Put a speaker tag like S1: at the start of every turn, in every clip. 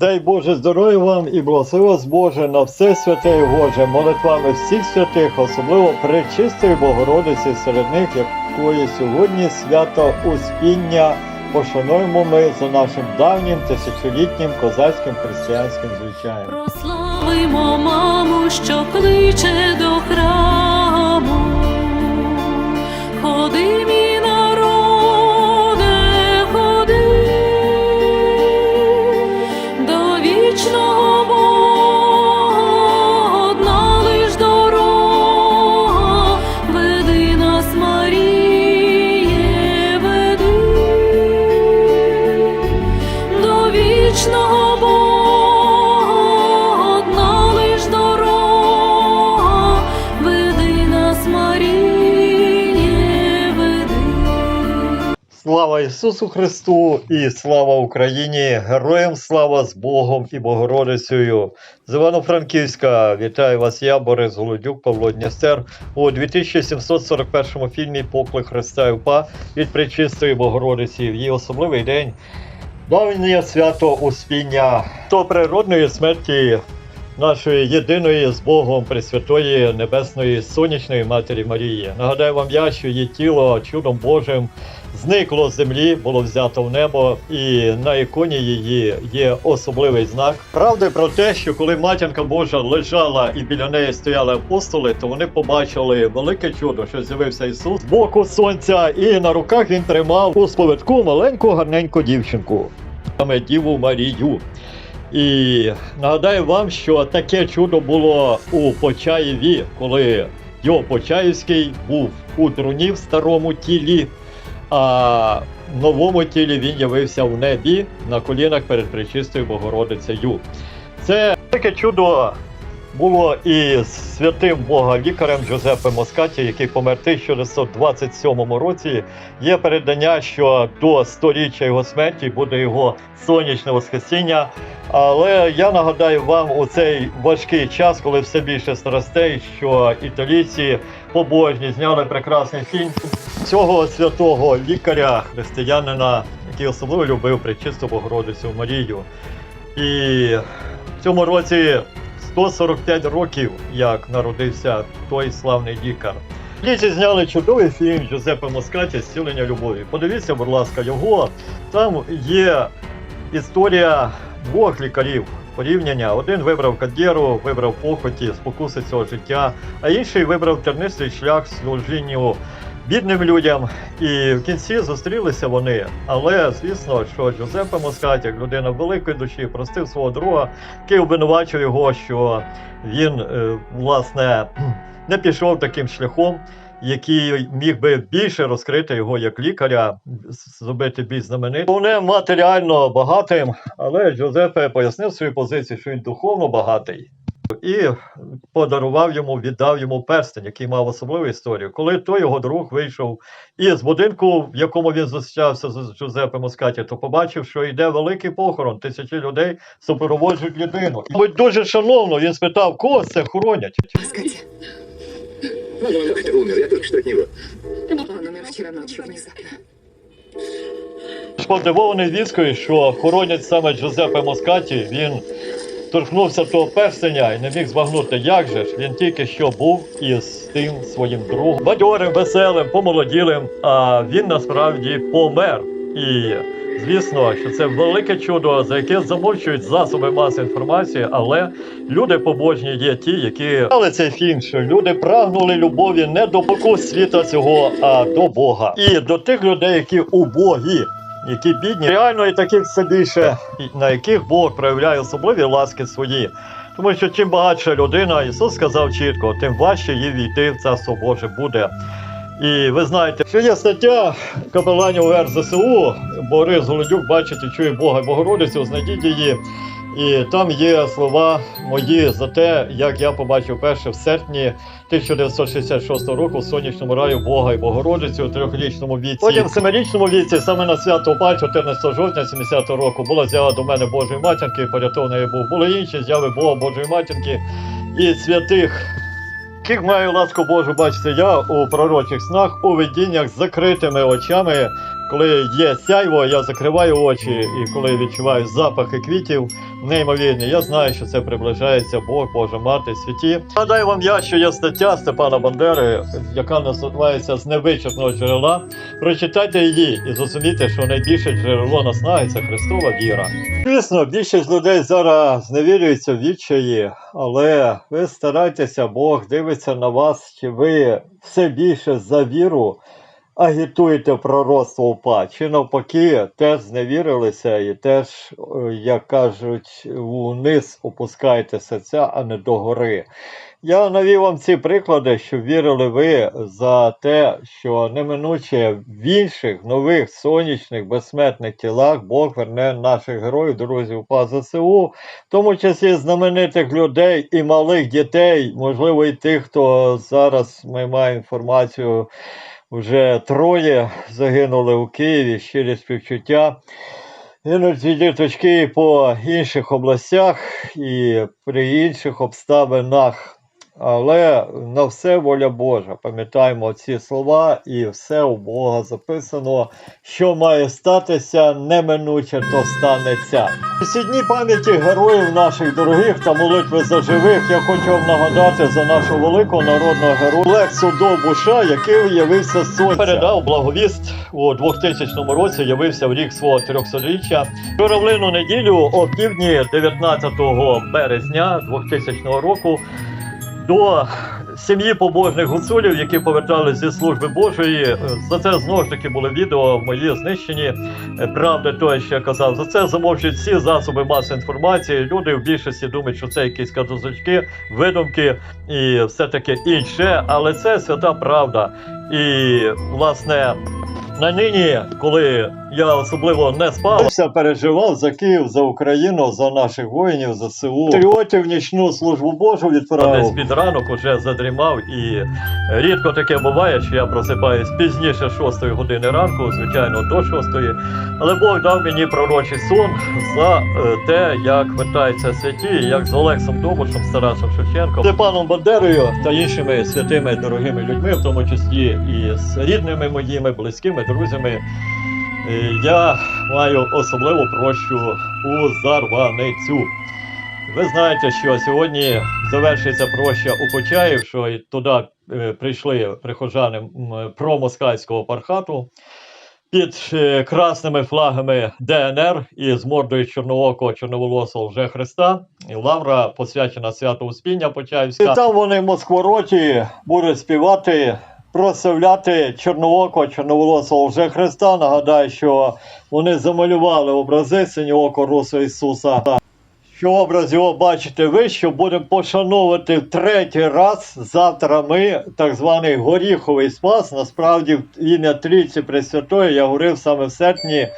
S1: Дай Боже здоров'я вам і благослови вас Боже на все святе і Боже, молитвами всіх святих, особливо Пречистої Богородиці, серед них якої сьогодні свято Успіння пошануємо ми за нашим давнім тисячолітнім козацьким християнським звичаєм.
S2: Прославимо маму, що кличе до храму.
S1: Слава Ісусу Христу і слава Україні! Героям слава з Богом і Богородицею! З Івано-Франківська вітаю вас я, Борис Голодюк, Павло Дністер у 2741 фільмі Поклик Христа УПА від Пречистої Богородиці в її особливий день. Давнє свято Успіння до природної смерті нашої єдиної з Богом Пресвятої Небесної Сонячної Матері Марії. Нагадаю вам я, що її тіло чудом Божим зникло з землі, було взято в небо, і на іконі її є особливий знак. Правда про те, що коли матінка Божа лежала і біля неї стояли апостоли, то вони побачили велике чудо, що з'явився Ісус з боку сонця, і на руках він тримав у сповитку маленьку гарненьку дівчинку, саме Діву Марію. І нагадаю вам, що таке чудо було у Почаєві, коли його Почаївський був у труні в старому тілі, а в новому тілі він явився в небі на колінах перед Пречистою Богородицею. Це таке чудо було і святим Бога лікарем Джозепом Москаті, який помер в 1927 році. Є передання, що до сторіччя його смерті буде його сонячне воскресіння. Але я нагадаю вам у цей важкий час, коли все більше страстей, що італійці побожні зняли прекрасний фільм цього святого лікаря, християнина, який особливо любив пречисту Богородицю Марію. І в цьому році 145 років, як народився той славний лікар. Ліці зняли чудовий фільм Джузеппе Москаті Зцілення любові. Подивіться, будь ласка, його. Там є історія двох лікарів. Порівняння. Один вибрав кар'єру, вибрав похоті, спокуси цього життя, а інший вибрав тернистий шлях служінню бідним людям. І в кінці зустрілися вони. Але звісно, що Джузеппе Москаті, як людина великої душі, простив свого друга, який обвинувачив його, що він е, власне не пішов таким шляхом, який міг би більше розкрити його як лікаря, зробити більш знаменитим. Вони матеріально багатим, але Джозепе пояснив свою позицію, що він духовно багатий. І подарував йому, віддав йому перстень, який мав особливу історію. Коли той його друг вийшов із будинку, в якому він зустрічався з Джузеппе Москаті, то побачив, що йде великий похорон, тисячі людей супроводжують людину. І, мабуть, дуже шановно він спитав, кого це хоронять.
S3: Катя,
S4: Ну, умер, я что от него.
S3: он умер вчера ночью внезапно.
S1: Подивований віскою, що хоронять саме Джузеппе Москаті, він торкнувся того перстеня і не міг збагнути, як же ж він тільки що був із тим своїм другом, бадьорим, веселим, помолоділим, а він насправді помер. І звісно, що це велике чудо, за яке замовчують засоби масової інформації, але люди побожні є ті, які але цей фільм, що люди прагнули любові не до боку світа цього, а до Бога. І до тих людей, які убогі які бідні, реально і таких все на яких Бог проявляє особливі ласки свої. Тому що чим багатша людина, Ісус сказав чітко, тим важче їй війти в Царство Боже буде. І ви знаєте, що є стаття капеланів УР ЗСУ, Борис Голодюк бачить і чує Бога Богородицю, знайдіть її. І там є слова мої за те, як я побачив перше в серпні 1966 року в сонячному раю Бога і Богородицю у трьохрічному віці. Потім в семирічному віці, саме на свято Упаль 14 жовтня 70 року, була з'ява до мене Божої матінки, порятований був. Були інші з'яви Бога Божої матінки і святих. Яких маю ласку Божу бачити я у пророчих снах, у видіннях з закритими очами коли є сяйво, я закриваю очі, і коли відчуваю запахи квітів, неймовірні, я знаю, що це приближається Бог, Божа Мати, святі. Нагадаю вам я, що є стаття Степана Бандери, яка називається з невичерпного джерела. Прочитайте її і зрозумійте, що найбільше джерело наснаги це Христова віра. Звісно, більшість людей зараз зневірюються в відчаї, але ви старайтеся, Бог дивиться на вас, чи ви все більше за віру агітуєте пророцтво УПА, чи навпаки теж зневірилися і теж, е, як кажуть, вниз опускаєте серця, а не догори. Я навів вам ці приклади, щоб вірили ви за те, що неминуче в інших нових сонячних безсмертних тілах Бог верне наших героїв, друзів УПА ЗСУ, в тому числі знаменитих людей і малих дітей, можливо, і тих, хто зараз ми маємо інформацію. Вже троє загинули у Києві, щирі співчуття. Гинуть діточки по інших областях і при інших обставинах. Але на все воля Божа. Пам'ятаємо ці слова, і все у Бога записано, що має статися, неминуче то станеться. Дні пам'яті героїв наших дорогих та молитви за живих. Я хочу вам нагадати за нашого великого народного героя Лексу Довбуша, який виявився з сонця. Передав благовіст у 2000 році. Явився в рік свого 300-річчя. Журавлину неділю о півдні 19 березня 2000 року до сім'ї побожних гуцулів, які повертались зі служби Божої. За це знову ж таки були відео мої знищені. Правда, той, що я казав, за це замовчують всі засоби масової інформації. Люди в більшості думають, що це якісь казочки, видумки і все таке інше. Але це свята правда. І власне. На нині, коли я особливо не спав, я переживав за Київ, за Україну, за наших воїнів, за СУ. Патріотів нічну службу Божу відправив. Десь під ранок уже задрімав і рідко таке буває, що я просипаюсь пізніше 6 години ранку, звичайно, до 6. Але Бог дав мені пророчий сон за е, те, як вертаються святі, як з Олексом Довбушем, з Тарасом Шевченком, Степаном Бандерою та іншими святими дорогими людьми, в тому числі і з рідними моїми, близькими друзями. Е, Я маю особливу прощу у зарваницю. Ви знаєте, що сьогодні завершується проща у Почаїв, що туди е, прийшли прихожани промоскальського пархату під е, красними флагами ДНР і з мордою чорноокого чорноволосого вже Христа. Лавра посвячена свято Успіння Почаївська. І там вони в Москвороті будуть співати. Прославляти чорноокого, чорноволосого вже Христа. Нагадаю, що вони замалювали образи синього коруса Ісуса. Що образ його бачите ви, що будемо пошановувати в третій раз. Завтра ми, так званий горіховий спас. Насправді, ім'я Трійці Пресвятої, я говорив саме в серпні,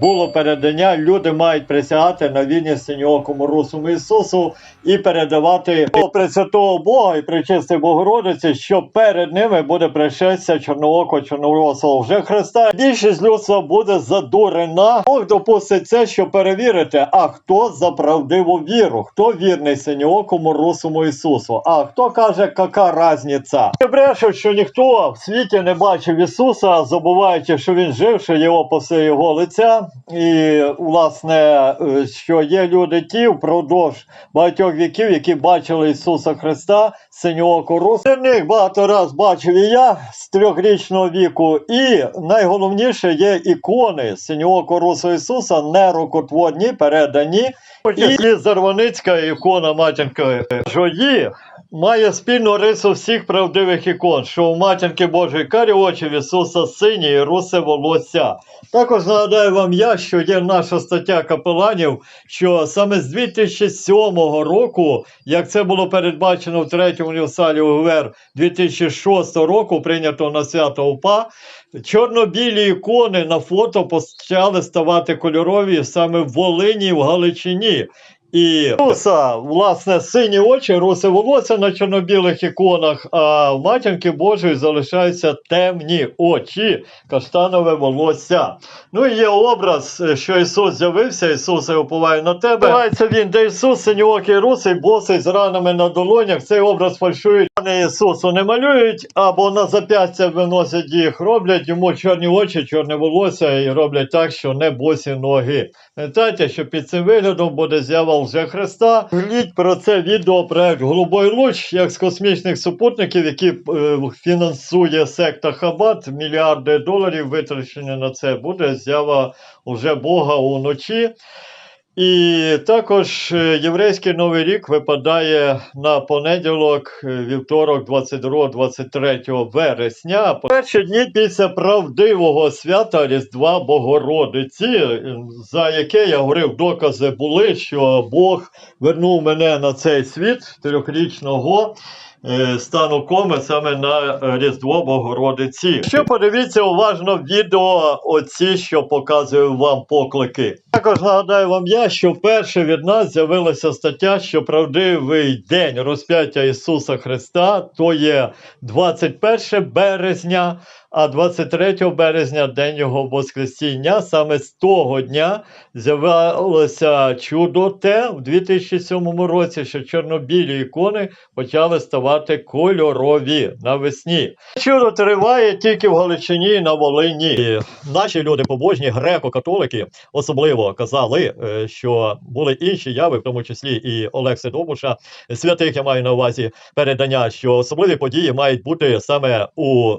S1: було передання. Люди мають присягати на війні синьоокому русому Ісусу і передавати до Пресвятого Бога і причисти Богородиці, що перед ними буде пришестя чорноокого, чорноросого вже Христа. Більшість людства буде задурена. Бог допустить це, щоб перевірити, а хто за правдиву віру, хто вірний синьоокому русому Ісусу, а хто каже, яка разниця. Не брешу, що ніхто в світі не бачив Ісуса, забуваючи, що він жив, що по описи його лиця. І, власне, е, що є люди ті впродовж багатьох віків, які бачили Ісуса Христа, синьооко рус. Них багато раз бачив і я з трьохрічного віку. І найголовніше є ікони синього русу Ісуса, нерукотворні, передані. І Зарваницька ікона матінки Жої має спільну рису всіх правдивих ікон, що у матінки Божої карі очі в Ісуса сині і русе волосся. Також нагадаю вам я, що є наша стаття капеланів, що саме з 2007 року, як це було передбачено в третьому універсалі УГВР 2006 року, прийнято на свято УПА, чорно-білі ікони на фото почали ставати кольорові саме в Волині в Галичині. І Ісуса, власне, сині очі, русе волосся на чорно-білих іконах, а в матінки Божої залишаються темні очі, каштанове волосся. Ну і є образ, е, що Ісус з'явився, Ісус уповає на тебе. Називається він, де Ісус синьоокий русий, босий з ранами на долонях. Цей образ фальшують. Не Ісусу не малюють, або на зап'ястя виносять їх, роблять йому чорні очі, чорне волосся і роблять так, що не босі ноги. Пам'ятайте, що під цим виглядом буде з'ява лже Христа. Гліть про це відеопроект Голубой луч, як з космічних супутників, які е, фінансує секта Хабат, мільярди доларів витрачені на це. Буде з'ява уже Бога уночі. І також е, єврейський новий рік випадає на понеділок, е, вівторок, 22-23 вересня. Перші дні після правдивого свята Різдва Богородиці, е, за яке я говорив, докази були, що Бог вернув мене на цей світ трьохрічного. Стану коми саме на Різдво Богородиці. Ще подивіться уважно відео оці, що показую вам поклики. Також нагадаю вам я, що вперше від нас з'явилася стаття, що правдивий день розп'яття Ісуса Христа то є 21 березня, а 23 березня день Його Воскресіння. Саме з того дня з'явилося чудо те в 2007 році, що чорнобілі ікони почали ставати кольорові навесні. Чудо триває тільки в Галичині і на Волині. Наші люди побожні, греко-католики, особливо казали, е, що були інші яви, в тому числі і Олекси Довбуша, святих я маю на увазі передання, що особливі події мають бути саме у.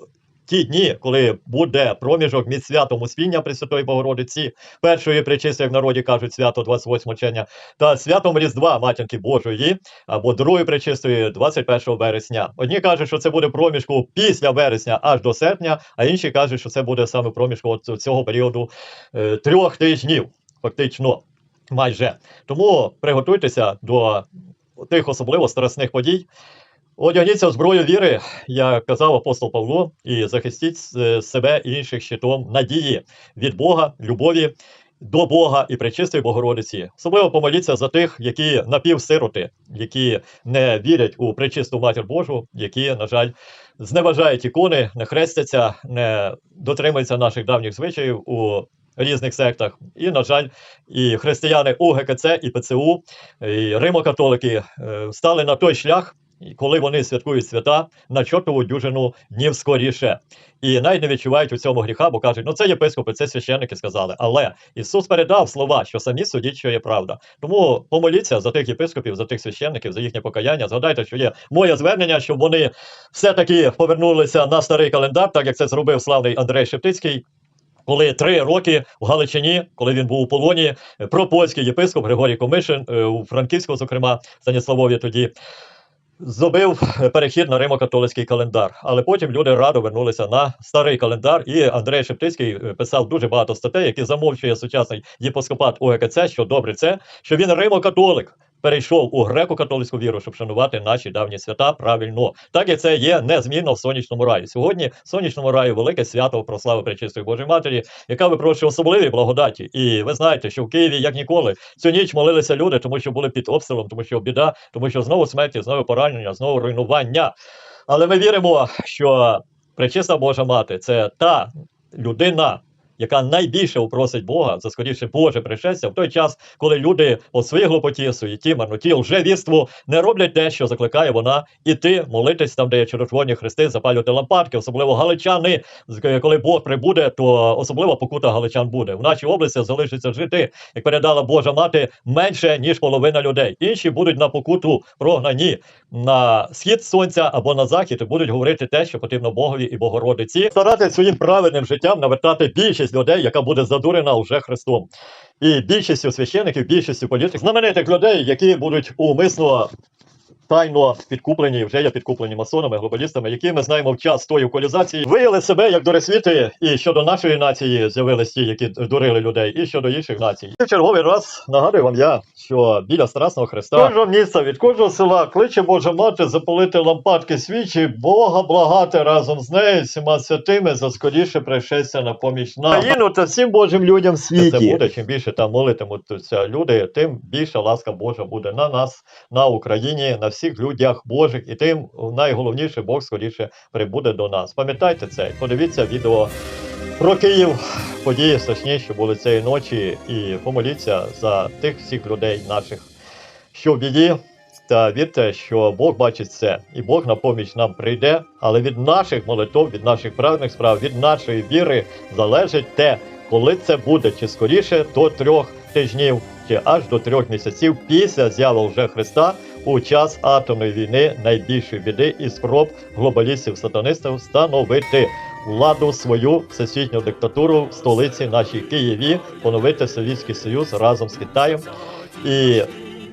S1: Ті дні, коли буде проміжок між святом Успіння Пресвятої Богородиці, першої причисти, як в народі кажуть, свято 28 червня, та святом Різдва Матінки Божої, або другої причистої 21 вересня. Одні кажуть, що це буде проміжку після вересня аж до серпня, а інші кажуть, що це буде саме проміжку от цього періоду е, трьох тижнів, фактично, майже. Тому приготуйтеся до тих особливо страсних подій. Одягніться зброю віри, як казав апостол Павло, і захистіть е, себе і інших щитом надії від Бога, любові до Бога і пречистої Богородиці. Особливо помоліться за тих, які напівсироти, які не вірять у пречисту матір Божу, які, на жаль, зневажають ікони, не хрестяться, не дотримуються наших давніх звичаїв у різних сектах. І, на жаль, і християни УГКЦ, і ПЦУ, і римокатолики е, стали на той шлях. Коли вони святкують свята на чортову дюжину днів скоріше, і навіть не відчувають у цьому гріха, бо кажуть, ну це єпископи, це священники сказали. Але Ісус передав слова, що самі судіть, що є правда. Тому помоліться за тих єпископів, за тих священників, за їхнє покаяння. Згадайте, що є моє звернення, щоб вони все-таки повернулися на старий календар, так як це зробив славний Андрей Шептицький. Коли три роки в Галичині, коли він був у полоні, е, пропольський єпископ Григорій Комишин е, у Франківську, зокрема Станіславові тоді. Зробив е, перехід на римо-католицький календар, але потім люди радо вернулися на старий календар. І Андрей Шептицький е, писав дуже багато статей, які замовчує сучасний єпископат УГКЦ, що добре це, що він римо-католик. Перейшов у греко-католицьку віру, щоб шанувати наші давні свята правильно, так як це є незмінно в сонячному раї. Сьогодні в сонячному раї велике свято про славу Пречистої Божої Матері, яка випрошує особливі благодаті. І ви знаєте, що в Києві, як ніколи, цю ніч молилися люди, тому що були під обстрілом, тому що біда, тому що знову смерті, знову поранення, знову руйнування. Але ми віримо, що Пречиста Божа Мати це та людина. Яка найбільше упросить Бога за скоріше Боже пришестя в той час, коли люди по своїй глупоті, суєті, марноті, лжевірству не роблять те, що закликає вона іти, молитись там, де є червоні хрести, запалювати лампадки, особливо галичани. З- Коли Бог прибуде, то особливо покута галичан буде. В нашій області залишиться жити, як передала Божа мати, менше ніж половина людей. Інші будуть на покуту прогнані на схід сонця або на захід і будуть говорити те, що потрібно Богові і Богородиці. Старатись своїм правильним життям навертати більшість людей, яка буде задурена уже Христом. І більшістю священиків, більшістю політиків, знаменитих людей, які будуть умисно тайно підкуплені, вже є підкуплені масонами, глобалістами, які ми знаємо в час тої колізації, виявили себе як дорисвіти, і щодо нашої нації з'явились ті, які дурили людей, і щодо інших націй. І в черговий раз нагадую вам я, що біля Страсного Христа кожного місця від кожного села кличе Божа мати запалити лампадки свічі, Бога благати разом з нею, всіма святими за скоріше пришестя на поміч нам. Країну та всім Божим людям в світі. Це буде, чим більше там молитимуться люди, тим більша ласка Божа буде на нас, на Україні, на всіх людях Божих, і тим найголовніше Бог скоріше прибуде до нас. Пам'ятайте це, подивіться відео про Київ, події страшні, що були цієї ночі, і помоліться за тих всіх людей наших, що в біді. Та вірте, що Бог бачить все, і Бог на поміч нам прийде, але від наших молитв, від наших праведних справ, від нашої віри залежить те, коли це буде, чи скоріше до трьох тижнів, чи аж до трьох місяців після з'яви вже Христа у час атомної війни найбільшої біди і спроб глобалістів-сатанистів встановити владу свою всесвітню диктатуру в столиці нашій Києві, поновити Совєтський Союз разом з Китаєм. І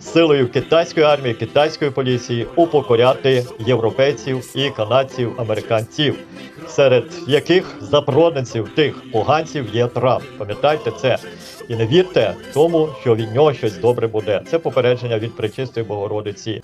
S1: силою китайської армії, китайської поліції упокоряти європейців і канадців, американців, серед яких заброненців тих поганців є Трамп. Пам'ятайте це. І не вірте тому, що від нього щось добре буде. Це попередження від Пречистої Богородиці.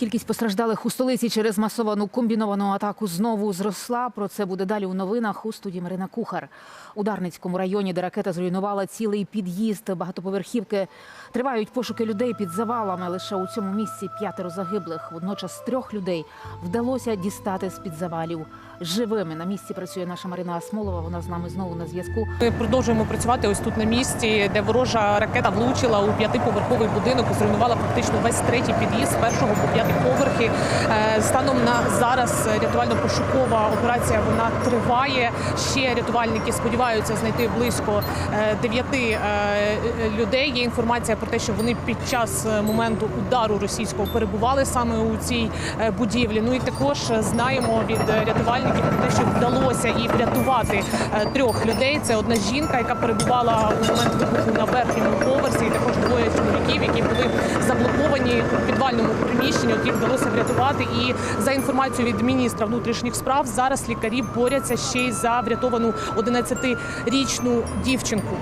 S5: Кількість постраждалих у столиці через масовану комбіновану атаку знову зросла. Про це буде далі у новинах у студії Марина Кухар. У Дарницькому районі, де ракета зруйнувала цілий під'їзд багатоповерхівки, тривають пошуки людей під завалами. Лише у цьому місці п'ятеро загиблих. Водночас трьох людей вдалося дістати з під завалів живими. На місці працює наша Марина Асмолова. Вона з нами знову на зв'язку.
S6: Ми продовжуємо працювати ось тут на місці, де ворожа ракета влучила у п'ятиповерховий будинок зруйнувала практично весь третій під'їзд з першого по п'ятий поверхи. Е, Станом на зараз рятувально-пошукова операція вона триває. Ще рятувальники сподіваються знайти близько е, дев'яти е, людей. Є інформація про те, що вони під час моменту удару російського перебували саме у цій будівлі. Ну і також знаємо від е, рятувальників про те, що вдалося і врятувати е, трьох людей. Це одна жінка, яка перебувала у момент вибуху на верхньому поверсі, і також двоє чоловіків, які були заблоковані у підвальному приміщенні. От їх вдалося врятувати. І за інформацією від міністра внутрішніх справ, зараз лікарі борються ще й за врятовану 11-річну дівчинку.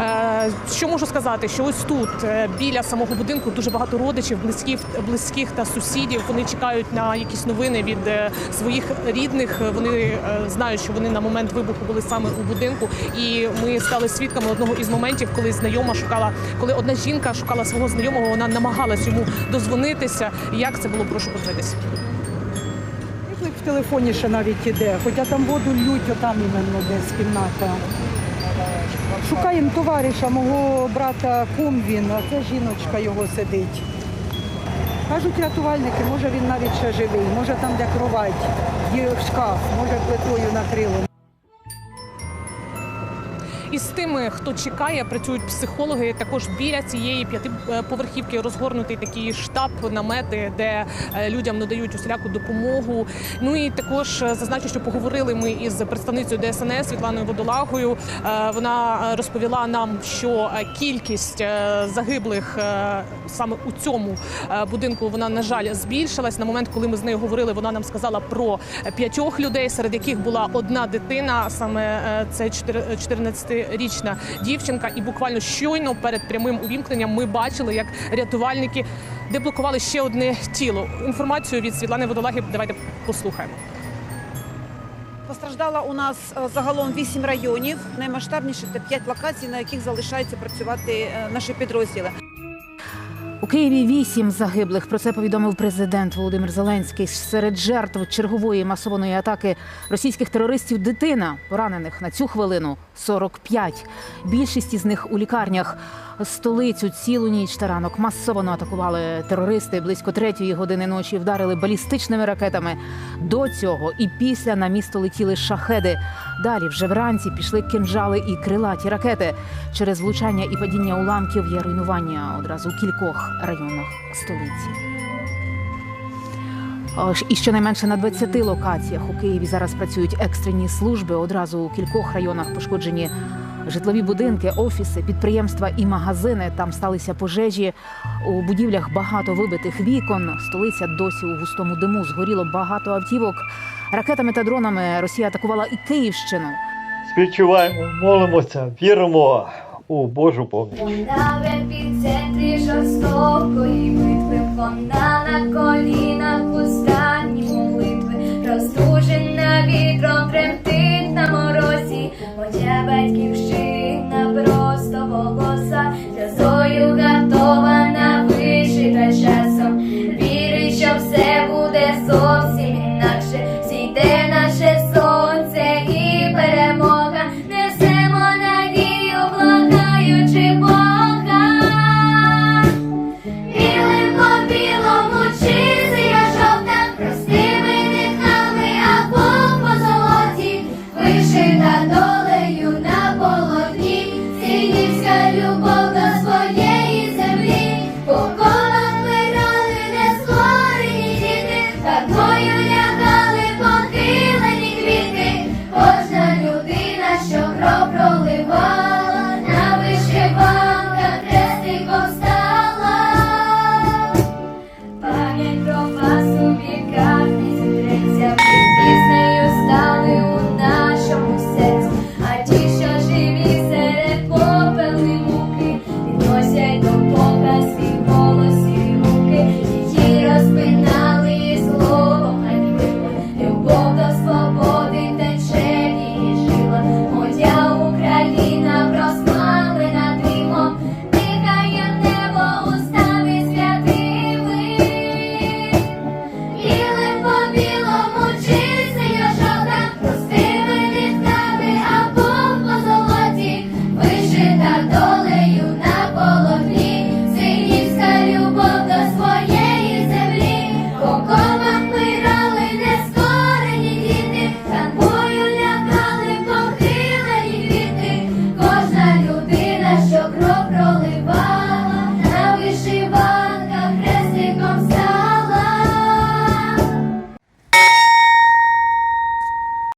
S6: Е, Що можу сказати? Що ось тут е, біля самого будинку дуже багато родичів, близьких, близьких та сусідів. Вони чекають на якісь новини від е, своїх рідних. Вони знають, що вони на момент вибуху були саме у будинку. І ми стали свідками одного із моментів, коли знайома шукала, коли одна жінка шукала свого знайомого. Вона намагалась йому дозвонитися. Як це було? Прошу подивитися.
S7: В телефоні ще навіть іде, хоча там воду лють, отам іменно десь кімната. Шукаємо товариша, мого брата кум він, а це жіночка його сидить. Кажуть рятувальники, може він навіть ще живий, може там де кровать, є шкаф, може плитою накрило.
S6: І з тими, хто чекає, працюють психологи. Також біля цієї п'ятиповерхівки розгорнутий такий штаб, намети, де е, людям надають усіляку допомогу. Ну і також е, зазначу, що поговорили ми із представницею ДСНС Світланою Водолагою. Е, вона розповіла нам, що кількість загиблих саме у цьому будинку вона на жаль збільшилась. На момент, коли ми з нею говорили, вона нам сказала про п'ятьох людей, серед яких була одна дитина, саме це 14 10-річна дівчинка. І буквально щойно перед прямим увімкненням ми бачили, як рятувальники деблокували ще одне тіло. Інформацію від Світлани Водолаги давайте послухаємо.
S8: Постраждала у нас е, загалом вісім районів, наймасштабніше це п'ять локацій, на яких залишаються працювати е, наші підрозділи.
S5: У Києві вісім загиблих. Про це повідомив президент Володимир Зеленський. Серед жертв чергової масованої атаки російських терористів дитина поранених на цю хвилину 45. Більшість із них у лікарнях. Столицю цілу ніч та ранок масово атакували терористи. Близько третьої години ночі вдарили балістичними ракетами. До цього і після на місто летіли шахеди. Далі вже вранці пішли кинжали і крилаті ракети. Через влучання і падіння уламків є руйнування одразу у кількох районах столиці. І щонайменше на 20 локаціях у Києві зараз працюють екстрені служби. Одразу у кількох районах пошкоджені житлові будинки, офіси, підприємства і магазини. Там сталися пожежі. У будівлях багато вибитих вікон. Столиця досі у густому диму. Згоріло багато автівок. Ракетами та дронами Росія атакувала і Київщину.
S1: Співчуваємо, молимося, віримо у Божу поміч.
S9: Вона в епіцентрі жорстокої битви, вона на колінах останні молитви, роздужена вітром тремтить.